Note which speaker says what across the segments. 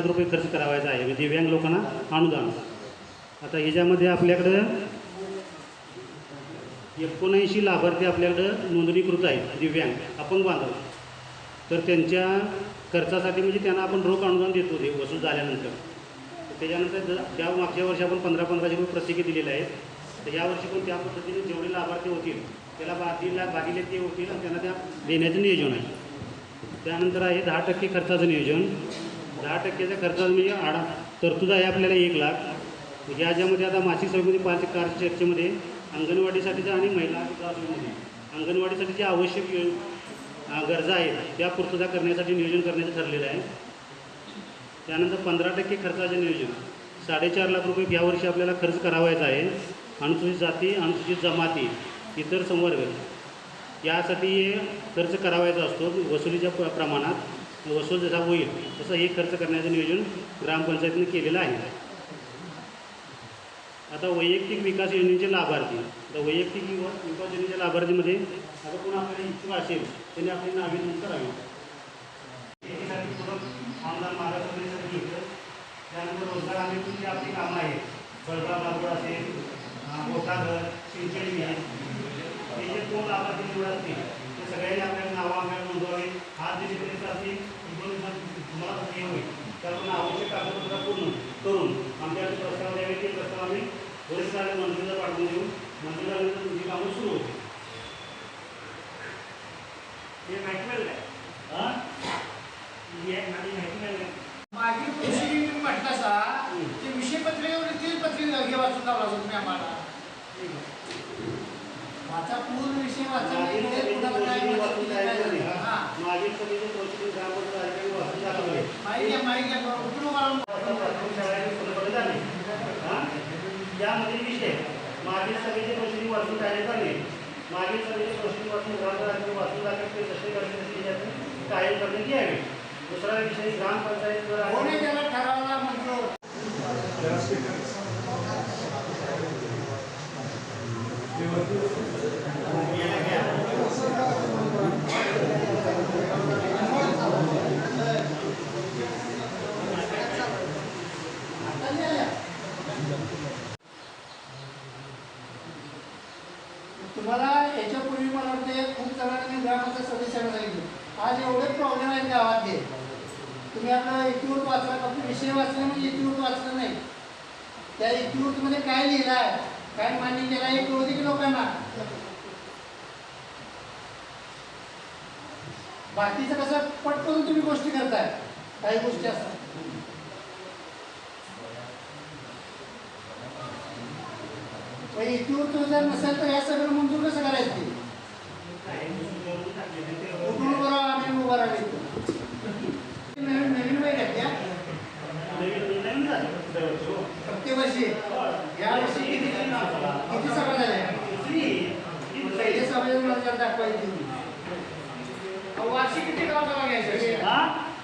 Speaker 1: लाख रुपये खर्च करावायचा आहे. म्हणजे दिव्यांग लोकांना अनुदान. आता ह्याच्यामध्ये आपल्याकडं एकोणऐंशी लाभार्थी आपल्याकडं नोंदणीकृत आहेत. म्हणजे दिव्यांग अपंग बांधव. तर त्यांच्या खर्चासाठी म्हणजे त्यांना आपण रोख अनुदान देतो. ते वसूल झाल्यानंतर. त्याच्यानंतर त्या ज्या मागच्या वर्षी आपण पंधरा पंधराशे रुपये प्रत्येकी दिलेले आहेत तर यावर्षी पण त्या पद्धतीने जेवढे लाभार्थी होतील त्याला बाकी लाख भागिले ते होतील आणि त्यांना त्या देण्याचं नियोजन आहे. त्यानंतर आहे दहा टक्के खर्चाचं नियोजन. दहा टक्क्याच्या खर्च म्हणजे आडा तरतूद आहे आपल्याला एक लाख. म्हणजे याच्यामध्ये आता मासिक सभेमध्ये पाच कार चर्चेमध्ये अंगणवाडीसाठीचा आणि महिला अंगणवाडीसाठी जे आवश्यक गरजा आहेत त्या पूर्तता करण्यासाठी नियोजन करण्याचं ठरलेलं आहे. त्यानंतर पंधरा टक्के खर्चाचे नियोजन. साडेचार लाख रुपये यावर्षी आपल्याला खर्च करावायचा आहे. अनुसूचित जाती अनुसूचित जमाती इतर संवर्ग. यासाठी हे खर्च करावायचा असतो वसुलीच्या प्रमाणात. वसूल जसा होईल तसं हे खर्च करण्याचं नियोजन ग्रामपंचायतीने केलेलं आहे. आता वैयक्तिक विकास योजनेचे लाभार्थी आता वैयक्तिक विकास योजनेच्या लाभार्थीमध्ये आता कोण आपल्याला इच्छुक असेल त्यांनी आपली नावे नोंद करावी. आमदार महाराष्ट्रासाठी घेतलं त्यानंतर रोजगार आम्ही जी आपली कामं आहेत फळबाग लागवड असेल मोठा घर सिंचन हे जे कोण लाभार्थी निवड असतील सगळ्यांनी आपल्याला नावं आपल्याला नोंदवावे आज असतील दोन दिवसात तुम्हाला हे होईल त्यामुळे आवश्यक कागदपत्र पूर्ण करून आमच्याकडे प्रस्ताव द्यावे ते प्रस्ताव आम्ही वरिष्ठ मंत्रीला पाठवून देऊ. मंत्री झाल्यानंतर तुमची कामं सुरू होते हे माहिती मिळेल काय? माझी माहिती मिळेल
Speaker 2: मागील वर्षी म्हटलं सा ते विषय पत्रिकेवर तीच पत्रिका हे वाचून लावला होता तुम्ही आम्हाला. वाचा पूर्ण विषय वाचा
Speaker 1: मागील
Speaker 2: नाही,
Speaker 1: सभेची
Speaker 2: कुणाला काय
Speaker 1: गोष्टी
Speaker 2: माहिती
Speaker 1: वाचून
Speaker 2: नाही,
Speaker 1: जायचं
Speaker 2: काय
Speaker 1: नाही.
Speaker 2: नाही. हा.
Speaker 1: मागील सभेची गोष्टी ग्रामपंचायत अधिकारी वाचून दाखवले. शाळेची फुलफळे झाली. हां? यामध्ये विषय मागील सभेची गोष्टी वाचून काढायचा नाही? मागील सभेची गोष्टी वाचून ग्रामपंचायत वाचून दाखल ते जसे करते तसे त्याच्यातून कायम करण्यात यावे. दुसरा विषय ग्रामपंचायत
Speaker 2: ठरावाला मंजूर तुम्हाला याच्यापूर्वी मला वाटते खूप जणांनी ग्रामपंचायत सदस्यांना सांगितलं. आज एवढे प्रॉब्लेम आहेत गावातले. तुम्ही आपलं इतिवृत्त वाचला फक्त विषय वाचला म्हणजे इतिवृत्त वाचलं नाही. त्या इतिवृत्तमध्ये काय लिहिलं आहे काय मान्य केलं आहे हे कळू दे की लोकांना. बाकीचं कसं पटकन तुम्ही गोष्टी करताय. काही गोष्टी असतात. मग इतिवृत्त जर नसेल तर या सगळं मंजूर कसं करायचं? उठून उभं राहा आम्ही उभं राहा नवीन नवीन वय घ्या प्रत्येक वर्षी या वर्षी किती किती सभा झाल्या? पहिले सभेत दाखवायची. वार्षिक किती गाव सभा घ्यायच्या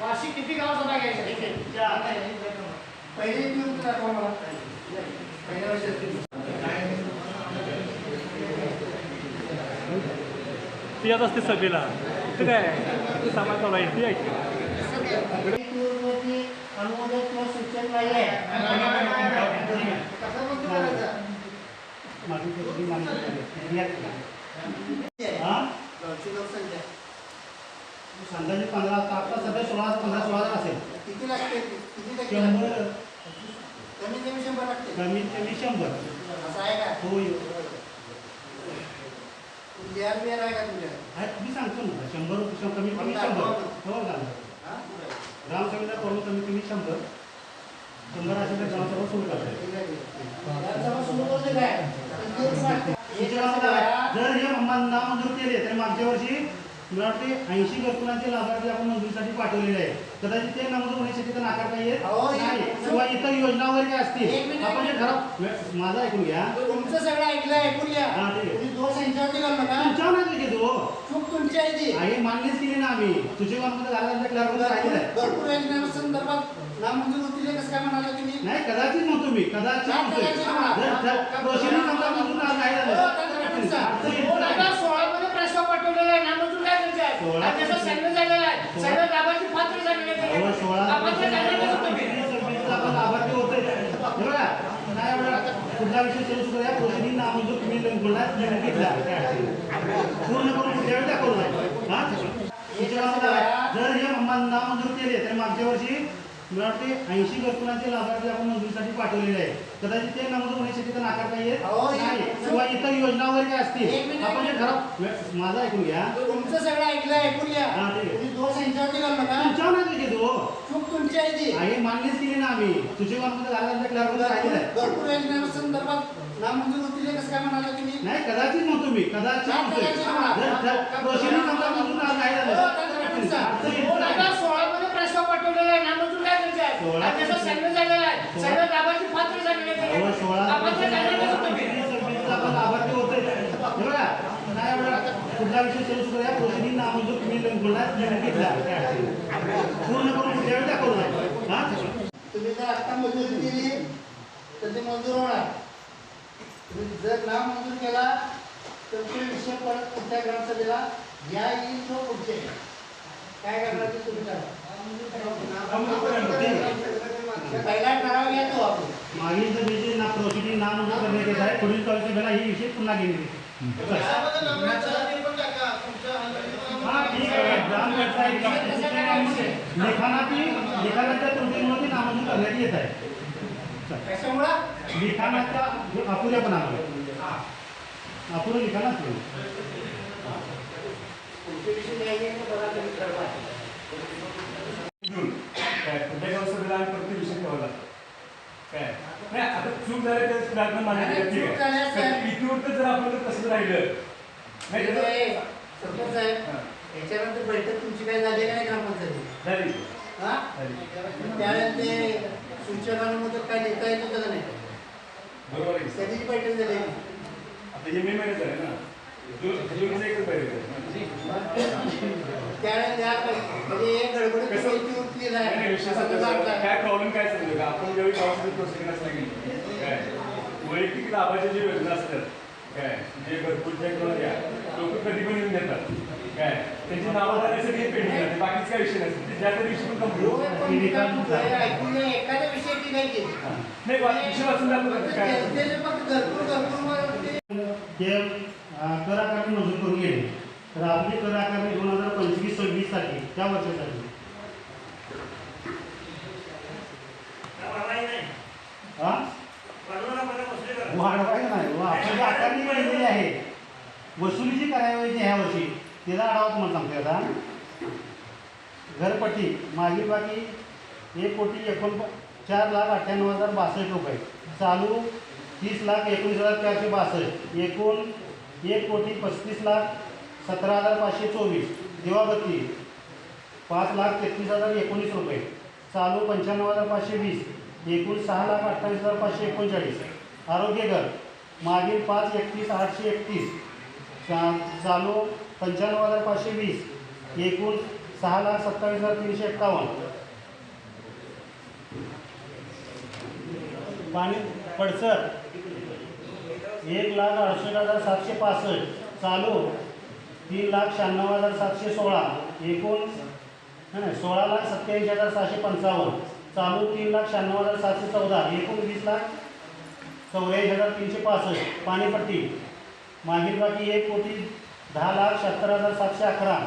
Speaker 2: वार्षिक किती गाव सभा घ्यायच्या पहिले मला पहिल्या वर्षात
Speaker 3: ती येत असते सभेला ते काय? ते सामान चालू आहे ती ऐकते
Speaker 2: अनुमोदन किंवा सूचन नाही आहे कसं मंजूर करायचं
Speaker 1: मागील सभेची मागणी
Speaker 2: हा? गावची लोकसंख्या
Speaker 1: अंदाजे पंधरा आपला सध्या सोळा पंधरा सोळा हजार असेल.
Speaker 2: किती लागते किती टक्के?
Speaker 1: शंभर.
Speaker 2: कमीत कमी शंभर लागते
Speaker 1: कमीत कमी शंभर.
Speaker 2: असं आहे का?
Speaker 1: होय
Speaker 2: बिहार बिहार आहे का तुमच्या?
Speaker 1: आहे, मी सांगतो ना शंभर शं- कमीत कमी शंभर. हो
Speaker 2: हा?
Speaker 1: ग्रामसभेला करून कमीत कमी शंभर. शंभर असेल तर ग्रामसभा सुरू करतात
Speaker 2: सुरू करते काय.
Speaker 1: जर हे नामंजूर केले तर मागच्या वर्षी मला वाटते ऐंशी घरकुलांचे लाभार्थी आपण मंजुरीसाठी पाठवलेले आहे कदाचित ते नमूद होण्याची शक्यता नाकारता येत
Speaker 2: अहो, हे-
Speaker 1: नाही. किंवा इतर योजना वगैरे काय असतील. आपण जे खराब माझं ऐकून घ्या.
Speaker 2: तुमचं सगळं ऐकलं ऐकून घ्या.
Speaker 1: हा,
Speaker 2: दोष यांच्यावरती
Speaker 1: तुमच्यावर नाही घेतो
Speaker 2: चूक तुमची आहे ती.
Speaker 1: आहे मान्यच केली ना आम्ही. तुझे काममध्ये घालायला क्लर्क राहिलेलं आहे.
Speaker 2: भरपूर योजनांसंदर्भात नामंजूर होतील हे कसं काय म्हणाला तुम्ही?
Speaker 1: नाही कदाचित म्हणतो मी. कदाचित प्रोसिजर समजा मंजूर नाही झालं.
Speaker 2: हो, हजार सोळा प्रस्ताव पाठवलेला आहे नामंजूर काय करायचे आहे?
Speaker 1: सोळा-
Speaker 4: आणि त्याचा सर्वे झालेला आहे
Speaker 1: सोळा-
Speaker 4: सर्वे लाभार्थी पात्र झालेले
Speaker 1: अहो,
Speaker 4: आहेत.
Speaker 1: सोळा
Speaker 4: अपात्र झालेले आहेत तुम्ही.
Speaker 1: सव्वीसचा आपण लाभार्थी होतोय बघा नाही एवढं आता पुढचा विषय सुरू करूया प्रोसिडिंग नामंजूर तुम्ही बोलला लिहून घेतला काय अडचण नाही. पूर्ण करून पुढच्या वेळी दाखवलं नाही हा तुमच्या गावाला जर हे नामंजूर केले तर मागच्या वर्षी मला वाटते ऐंशी घरकुलांचे लाभार्थी आपण मंजुरीसाठी पाठवलेले आहे कदाचित ते नमूद शक्यता नाकारता येत
Speaker 4: अहो, हे-
Speaker 1: नाही किंवा इतर योजना वगैरे काय असतील. आपण जे माझं ऐकून घ्या.
Speaker 4: तुमचं सगळं ऐकलं ऐकून घ्या. दोष यांच्यावरती
Speaker 1: तुमच्यावर नाही घेतो
Speaker 4: चूक तुमची आहे ती.
Speaker 1: आहे मान्यच केली ना आम्ही. सुशिवामध्ये घालायला क्लर्क राहिलेलं आहे.
Speaker 4: भरपूर योजनांसंदर्भात नामंजूर होतील कसं काय म्हणाला तुम्ही?
Speaker 1: नाही कदाचित म्हणतो मी कदाचित प्रोसिडिंग समजा मंजूर नाही. झालं
Speaker 4: सोळामध्ये प्रस्ताव पाठवलेला आहे. नामंजूर?
Speaker 1: सोळा-
Speaker 4: त्याचा झालेला आहे लाभार्थी पात्र झालेले आहेत.
Speaker 1: अहो, सोळा
Speaker 4: अपात्र झालेले आहेत तुम्ही.
Speaker 1: सव्वीसचा आपण लाभार्थी होतोय. हे बघा नाही एवढं विषय सुरू करूया. प्रोसिडिंग नामंजूर तुम्ही घेतला. पूर्ण करून वेळी दाखवलं. नाही हा?
Speaker 4: तुम्ही जर आता मंजुरी दिली तर ते मंजूर होणार. तुम्ही जर ना मंजूर केला तर तो विषय परत पुढच्या ग्रामसभेला या येईल पुढचे काय करणार ते तुम्ही पहिला ठराव घ्या तो आपण.
Speaker 1: मागील जे जे ना प्रोसिडिंग नामंजूर करण्यात येत आहे पुढील चौथीला ही विषय पुन्हा घेणे. हा ठीक आहे. ग्रामपंचायत लेखानाची लेखानाच्या त्रुटीमुळे नामंजूर करण्यात येत आहे. लिखाणाच्या अपुऱ्यापणामुळे अपुरं लिखाणच नाही
Speaker 4: पुढचे
Speaker 3: काय कुठल्या आम्ही प्रत्येक विषय काय नाही आता चूक झाली तर मान्य ठीक आहे. इथून जर आपण राहिलं नाही
Speaker 4: याच्यानंतर बैठक तुमची काय झाली नाही ग्रामपंचायती
Speaker 3: झाली
Speaker 4: हा त्यावेळेस ते सूचनांमध्ये काय देता येत होतं का नाही
Speaker 3: बरोबर आहे
Speaker 4: कधीची बैठक झाली
Speaker 3: आता हे मे महिन्यात झाले ना जून एकच
Speaker 4: बैठक त्या म्हणजे एक गडबड
Speaker 3: कसं?
Speaker 4: कशी उठली
Speaker 3: नाही, नाही, विषय
Speaker 4: नाही
Speaker 3: सांगतो
Speaker 4: समजा
Speaker 3: सर.
Speaker 4: आपला-
Speaker 3: काय प्रॉब्लेम काय का आपण ज्यावेळी काय? वैयक्तिक लाभाच्या ज्या योजना असतात काय? जे किंवा द्या लोक कधी पण येऊन देतात. काय? त्यांची नावं झाल्यासाठी पेंडिंग राहते बाकीच काय विषय नसते ज्या त्या दिवशी पण
Speaker 4: हो,
Speaker 3: कंप्लीट
Speaker 4: नाही केली.
Speaker 3: नाही वा- विषय वाचून दाखवतात काय?
Speaker 1: अं, कर आकारणी मंजूर करून गेले तर आपली कर आकारणी दोन हजार पंचवीस सव्वीससाठी त्या वर्षासाठी हा वाढवायचं नाही वा आपण जी आकारणी केलेली आहे. वसुली जी करायची ह्या वर्षी. तिला आढावा तुम्हाला सांगते आता. घरपट्टी मागील बाकी एक कोटी एकोण चार लाख अठ्ठ्याण्णव हजार बासष्ट रुपये. चालू तीस लाख एकोणीस हजार चारशे बासष्ट. एकूण एक कोटी पस्तीस लाख सतरा हजार पाचशे चोवीस. दिवाबत्ती पाच लाख तेहतीस हजार एकोणीस रुपये. चालू पंच्याण्णव हजार पाचशे वीस. एकूण सहा लाख अठ्ठावीस हजार पाचशे एकोणचाळीस. आरोग्यकर मागील पाच एकतीस आठशे एकतीस. चा चालू पंच्याण्णव हजार पाचशे वीस. एकूण सहा लाख सत्तावीस हजार तीनशे एक्कावन्न पाणी पडसर. एक लाख अडुसष्ट हजार सातशे पासष्ट. चालू तीन लाख शहाण्णव हजार सातशे सोळा. एकूण नाही नाही, सोळा लाख सत्याऐंशी हजार सहाशे पंचावन्न. चालू तीन लाख शहाण्णव हजार सातशे चौदा. एकूण वीस लाख चौऱ्याऐंशी हजार तीनशे पासष्ट. पाणीपट्टी. मागील बाकी एक कोटी दहा लाख शहात्तर हजार सातशे अकरा.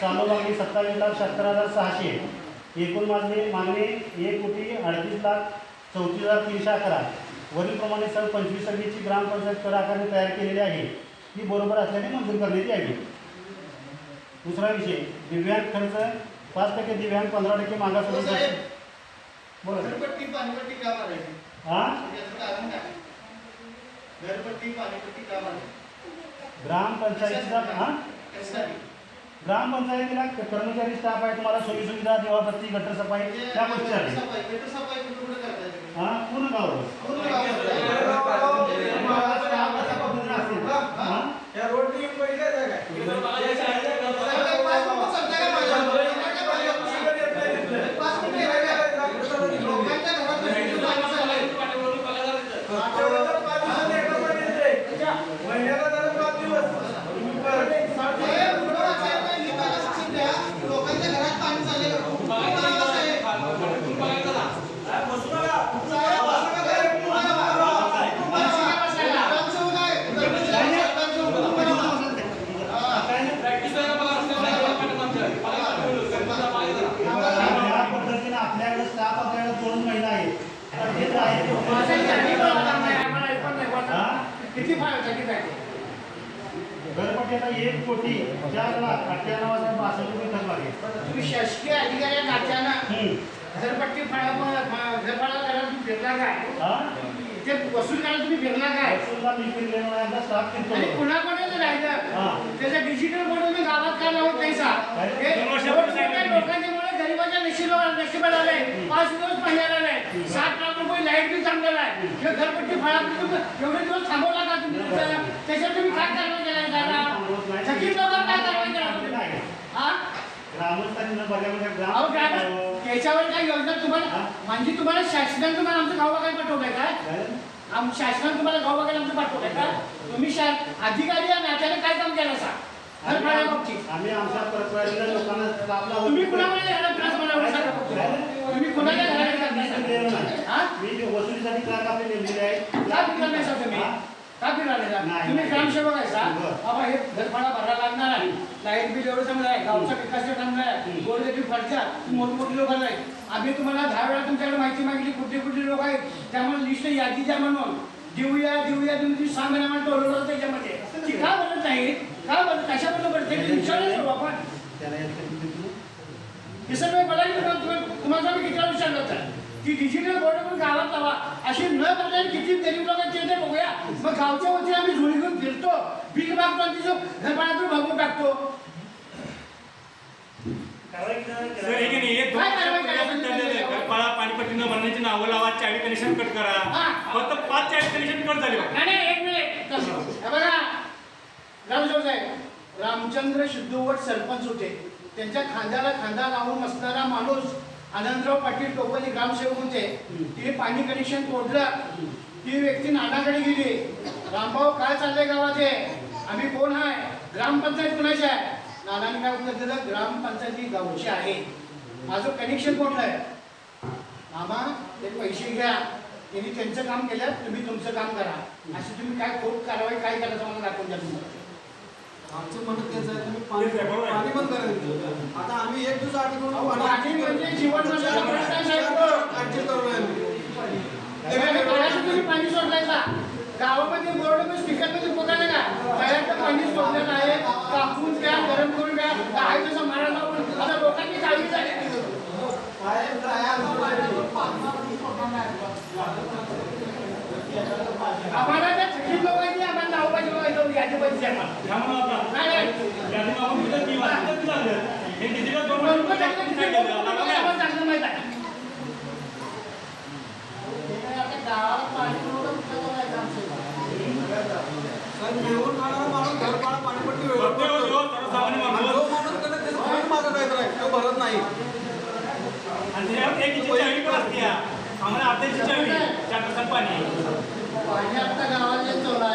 Speaker 1: चालू मागणी सत्तावीस लाख शहात्तर हजार सहाशे. एकूण मागणी मागणी एक कोटी अडतीस लाख चौतीस हजार तीनशे अकरा. वरीलप्रमाणे सर्व पंचवीस सव्वीसची ग्रामपंचायत कर आकारणी तयार केलेली आहे. ती बरोबर असल्याने मंजूर करण्यात यावी. दुसरा विषय. दिव्यांग खर्च पाच टक्के दिव्यांग पंधरा टक्के
Speaker 5: मारायची
Speaker 1: हा ग्रामपंचायतीचा हा? ग्रामपंचायतीला कर्मचारी स्टाफ आहे तुम्हाला सोयी सुविधा दिवाबत्ती गटर सफाई त्या गोष्टी आहेत? हा? पूर्ण गाव किती घरपट्ट्याला एक कोटी चार लाख अठ्ठ्याण्णव हजार बासष्ट रुपये खर्च लागेल
Speaker 4: तुम्ही शासकीय अधिकारी नात्यानं घरपट्टी घरपाडा करायला तुम्ही भेटणार काय ते वसूल करायला तुम्ही फिरला काय? आणि. कुणाकोणाचं राहिलं?
Speaker 1: हा.
Speaker 4: त्याचा डिजिटल तुम्ही गावात का लावत नाही सा
Speaker 1: काय?
Speaker 3: दोन वर्षापूर्वी
Speaker 4: मोठमोठ्या लोकांच्यामुळे गरिबाच्या नशिबाला नशिबाला आलंय. पाच दिवस महिन्याला नाही सात लाख रुपये लाइट बिल थांबलेला आहे. हे घरपट्टी फळा एवढे दिवस थांबवला का तुम्ही त्याच्यावर तुम्ही काय कारवाई केला? काय? कारवाई केला. हा?
Speaker 1: ग्रामस्थांनी न बघायला
Speaker 4: अहो
Speaker 1: ग्राम
Speaker 4: काय त्याच्यावर काय योजना तुम्हाला
Speaker 1: हा?
Speaker 4: म्हणजे तुम्हाला शासनाने तुम्हाला आमचं गाव बघायला पाठवलंय काय
Speaker 1: काय?
Speaker 4: आम शासनाने तुम्हाला गाव बघायला आमचं पाठवलंय का? तुम्ही शा अधिकारी या नात्याने काय काम केलं सा घर भाड्या बाबतीत
Speaker 1: आम्ही आमच्या लोकांना स्टाफला
Speaker 4: तुम्ही कुणाकडे घरात त्रास बनवला सांगा तुम्ही कुणाच्या घरात त्रास बनवला? हा?
Speaker 1: मी जे वसुलीसाठी क्लास आपले नेमलेले
Speaker 4: का फिरला नाही सर तुम्ही? का फिरला नाही सर?
Speaker 1: नाही.
Speaker 4: तुम्ही ग्रामसेवक आहे सर
Speaker 1: बरं.
Speaker 4: बाबा हे घरभाडा भरायला लागणार आहे. लाइट बिल एवढं चांगलं आहे. गावचा विकास चांगला आहे गोरगरीब खर्चा मोठमोठी लोक आहे. आम्ही तुम्हाला दहा वेळा तुमच्याकडे माहिती मागितली कुठले कुठले लोक आहेत त्यामुळे लिस्ट यादी द्या म्हणून. देऊया देऊया तुम्ही सांग आम्हाला टोलवलं त्याच्यामध्ये. ती का बनत नाही? का बनत कशाबद्दल बनते करू आपण? हे सगळं मला तुम्हाला मी किती विचारलं होतं की डिजिटल बोर्ड पण गावात लावा. अशी न करता किती गरीब लोक आहेत ते बघूया. मग गावच्या वरती आम्ही झोळी घेऊन फिरतो. बिल मागतो आणि तिचं घरभाड्यातून भागून टाकतो
Speaker 3: हे. पळा पाणीपट्टी न भरण्याची नावं लावा चाळी कनेक्शन कट करा.
Speaker 4: हा.
Speaker 3: फक्त पाच चाळी कनेक्शन कट झाले.
Speaker 4: नाही एक मिनिट. बघा. साहेब रामचंद्र सिद्धूवट सरपंच होते. त्यांच्या खांद्याला खांदा लावून असणारा माणूस आनंदराव पाटील टोपली ग्रामसेवक होते. तिने पाणी कनेक्शन तोडलं. ती व्यक्ती नानाकडे गेली. रामभाऊ काय चाललंय गावात आम्ही कोण आहे? ग्रामपंचायत कोणाची आहे नानाने काय उत्तर दिलं ग्रामपंचायत ही गावची आहे माझं कनेक्शन कोणलं आहे मामा ते पैसे घ्या त्यांनी त्यांचं काम केलं तुम्ही तुमचं काम करा अशी तुम्ही काय खोट कारवाई काय करायचं मला दाखवून द्या तुम्हाला
Speaker 5: आमचं म्हणणं तेच आहे तुम्ही पाणी. पाणी बंद करायचं आता आम्ही एक दिवस आठ
Speaker 4: अहो, पाणी म्हणजे जीवन
Speaker 5: आम्ही
Speaker 4: पाणी सोडलायचा गावामध्ये बोर्डमध्ये स्पीकरमध्ये बघायला का पाणी सोडलेलं आहे कापून प्या गरम करून प्या काय तसं मारायला लावून आता लोकांची काळजी झाली. आम्हाला त्या थकीत लोकांची आम्हाला नाव पाहिजे बघायचं यादी पाहिजे आम्हाला.
Speaker 3: त्यामुळे आता.
Speaker 4: नाही नाही
Speaker 3: यादी मागून
Speaker 5: नाही.
Speaker 3: आम्हाला अर्ध्याची चार दिवसात पाणी
Speaker 4: पाणी आता चालू आहे.